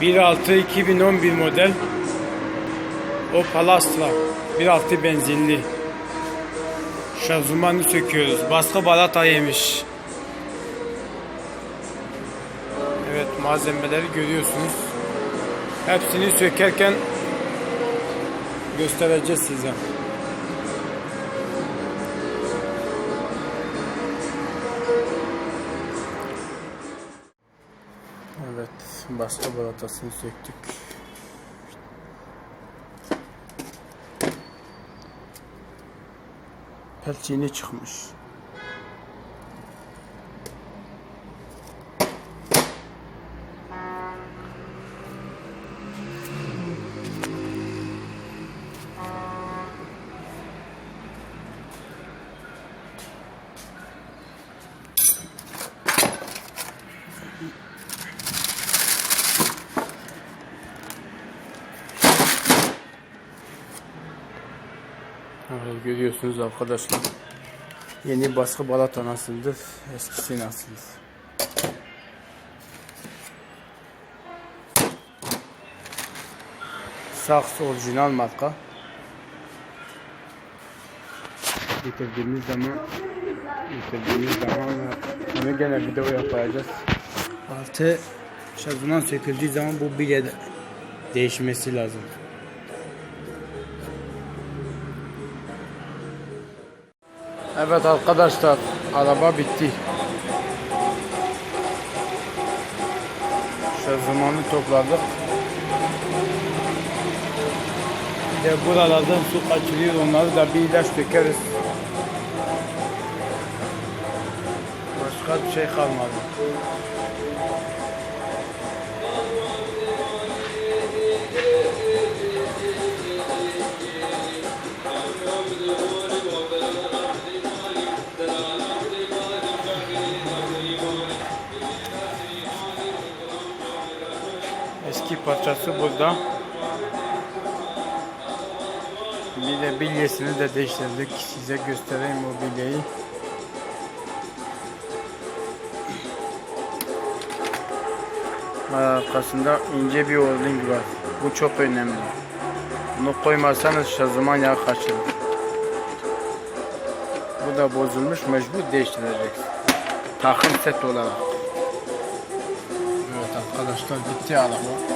1.6 2011 model Opel Astra 1.6 benzinli Şanzımanı söküyoruz. Baskı balata yemiş. Evet malzemeleri görüyorsunuz. Hepsini sökerken göstereceğiz size. Baskı balatasını söktük. Pelçiğini çıkmış. Evet, görüyorsunuz arkadaşlar. Yeni baskı balata nasıldır? Eskisi nasıldır? Saks orijinal marka. Getirdiğimiz zaman getirdiğimiz zaman bunu gene video yapacağız. Altı şazıman söküldüğü zaman bu bilye de değişmesi lazım. Evet arkadaşlar araba bitti. Şarjmanı topladık. Bir de buralardan su kaçırıyor onları da bir ilaç dökeriz. Başka bir şey kalmadı. Eski parçası burada. Bir de bilyesini de değiştirdik. Size göstereyim o bilyeyi. Arkasında ince bir o-ring var. Bu çok önemli. Bunu koymazsanız şazıman yağı kaçırır. Bu da bozulmuş mecbur değiştireceksin. Takım set olarak. Evet arkadaşlar bitti araba.